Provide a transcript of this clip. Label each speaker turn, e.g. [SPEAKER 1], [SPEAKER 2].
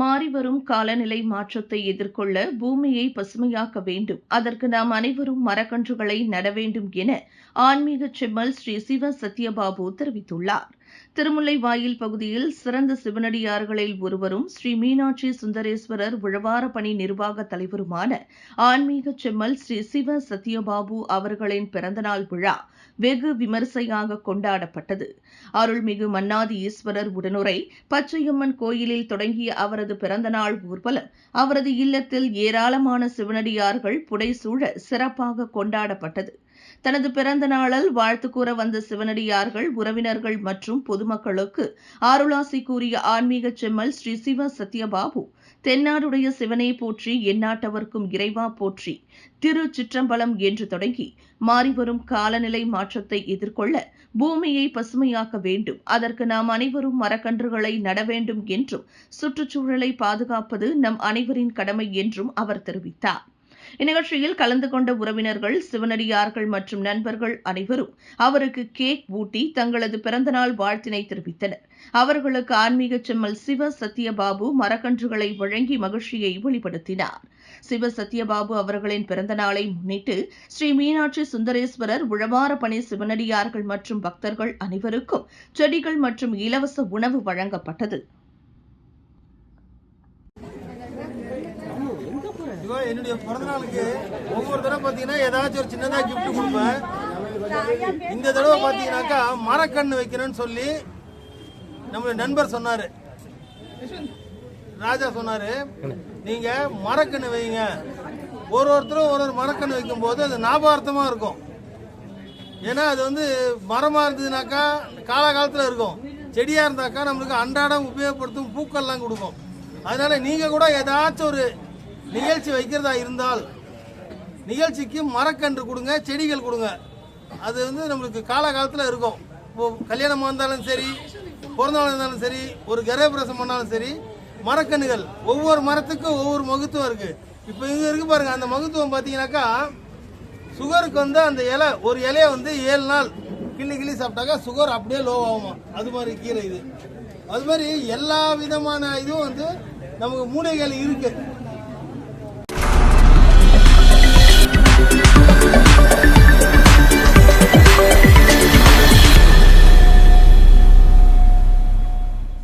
[SPEAKER 1] மாறிவரும் காலநிலை மாற்றத்தை எதிர்கொள்ள பூமியை பசுமையாக்க வேண்டும். அதற்கு நாம் அனைவரும் மரக்கன்றுகளை நட வேண்டும் என ஆன்மீக செம்மல் ஸ்ரீ சிவ சத்யபாபு தெரிவித்துள்ளார். திருமுல்லைவாயில் பகுதியில் சிறந்த சிவனடியார்களில் ஒருவரும் ஸ்ரீ மீனாட்சி சுந்தரேஸ்வரர் உழவார பணி நிர்வாக தலைவருமான ஆன்மீக செம்மல் ஸ்ரீ சிவ சத்யபாபு அவர்களின் பிறந்தநாள் விழா வெகு விமரிசையாக கொண்டாடப்பட்டது. அருள்மிகு மன்னாதி ஈஸ்வரர் உடனுரை பச்சையம்மன் கோயிலில் தொடங்கிய அவரது பிறந்தநாள் ஊர்வலம் அவரது இல்லத்தில் ஏராளமான சிவனடியார்கள் புடைசூழ சிறப்பாக கொண்டாடப்பட்டது. தனது பிறந்த நாளில் வாழ்த்து கூற வந்த சிவனடியார்கள் உறவினர்கள் மற்றும் பொதுமக்களுக்கு ஆருளாசி கூறிய ஆன்மீக செம்மல் ஸ்ரீ சிவ சத்யபாபு தென்னாடுடைய சிவனை போற்றி எந்நாட்டவர்க்கும் இறைவா போற்றி திரு சிற்றம்பலம் என்று தொடங்கி மாறிவரும் காலநிலை மாற்றத்தை எதிர்கொள்ள பூமியை பசுமையாக்க வேண்டும். அதற்கு நாம் அனைவரும் மரக்கன்றுகளை நட வேண்டும் என்றும் சுற்றுச்சூழலை பாதுகாப்பது நம் அனைவரின் கடமை என்றும் அவர் தெரிவித்தார். இந்நிகழ்ச்சியில் கலந்து கொண்ட உறவினர்கள் சிவனடியார்கள் மற்றும் நண்பர்கள் அனைவரும் அவருக்கு கேக் ஊட்டி தங்களது பிறந்தநாள் வாழ்த்தினை தெரிவித்தனர். அவர்களுக்கு ஆன்மீக செம்மல் சிவ சத்யபாபு மரக்கன்றுகளை வழங்கி மகிழ்ச்சியை வெளிப்படுத்தினார். சிவ சத்யபாபு அவர்களின் பிறந்த நாளை முன்னிட்டு ஸ்ரீ மீனாட்சி சுந்தரேஸ்வரர் உழவார பணி சிவனடியார்கள் மற்றும் பக்தர்கள் அனைவருக்கும் செடிகள் மற்றும் இலவச உணவு வழங்கப்பட்டது.
[SPEAKER 2] இப்போ என்னுடைய பிறந்த நாளுக்கு ஒவ்வொரு தடவை பார்த்தீங்கன்னா ஏதாச்சும் ஒரு சின்னதாக கிஃப்ட் கொடுப்பேன். இந்த தடவை பார்த்தீங்கன்னாக்கா மரக்கன்று வைக்கிறேன்னு சொல்லி நம்மளுடைய நண்பர் சொன்னார். ராஜா சொன்னார் நீங்கள் மரக்கன்று வைங்க. ஒரு ஒருத்தரும் ஒரு ஒரு மரக்கன்று வைக்கும்போது அது ஞாபகார்த்தமாக இருக்கும். ஏன்னா அது வந்து மரமாக இருந்ததுனாக்கா காலகாலத்தில் இருக்கும். செடியாக இருந்தாக்கா நம்மளுக்கு அன்றாடம் உபயோகப்படுத்தும் பூக்கள்லாம் கொடுக்கும். அதனால நீங்கள் கூட ஏதாச்சும் ஒரு நிகழ்ச்சி வைக்கிறதா இருந்தால் நிகழ்ச்சிக்கு மரக்கன்று கொடுங்க செடிகள் கொடுங்க. அது வந்து நம்மளுக்கு காலகாலத்தில் இருக்கும். இப்போ கல்யாணமாக இருந்தாலும் சரி பிறந்தநாள் இருந்தாலும் சரி ஒரு கிரகப்பிரசம் பண்ணாலும் சரி மரக்கன்றுகள் ஒவ்வொரு மரத்துக்கும் ஒவ்வொரு மகத்துவம் இருக்குது இப்போ இங்கே இருக்கு பாருங்கள் அந்த மகத்துவம் பார்த்தீங்கன்னாக்கா சுகருக்கு வந்து அந்த இலை ஒரு இலையை வந்து ஏழு நாள் கிள்ளி கிள்ளி சாப்பிட்டாக்கா சுகர் அப்படியே லோ ஆகுமா? அது மாதிரி கீரை இது. அது மாதிரி எல்லா விதமான இதுவும் வந்து நமக்கு மூலிகைகள் இருக்குது